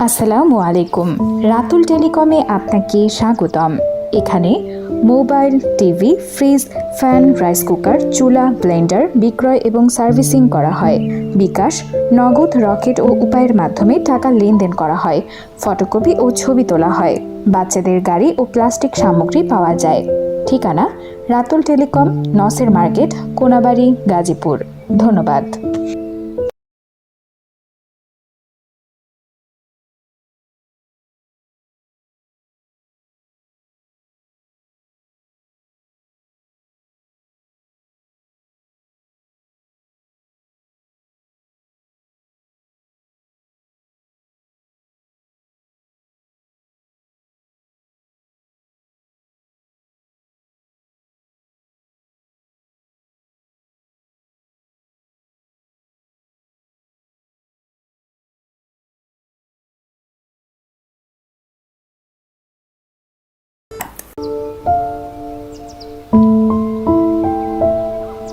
আসসালামু আলাইকুম। রাতুল টেলিকমে আপনাকে স্বাগতম। এখানে mobile, TV, fridge, fan, rice cooker, চুলা, ব্লেন্ডার, বিক্রয় এবং সার্ভিসিং করা হয়। বিকাশ, নগদ, রকেট ও উপায়ের মাধ্যমে টাকা লেনদেন করা হয়। ফটোকপি ও ছবি তোলা হয়। বাচ্চাদের গাড়ি ও প্লাস্টিক সামগ্রী পাওয়া যায়। ঠিকানা, রাতুল টেলিকম, নসের মার্কেট, কোনাবাড়ি, গাজীপুর। ধন্যবাদ।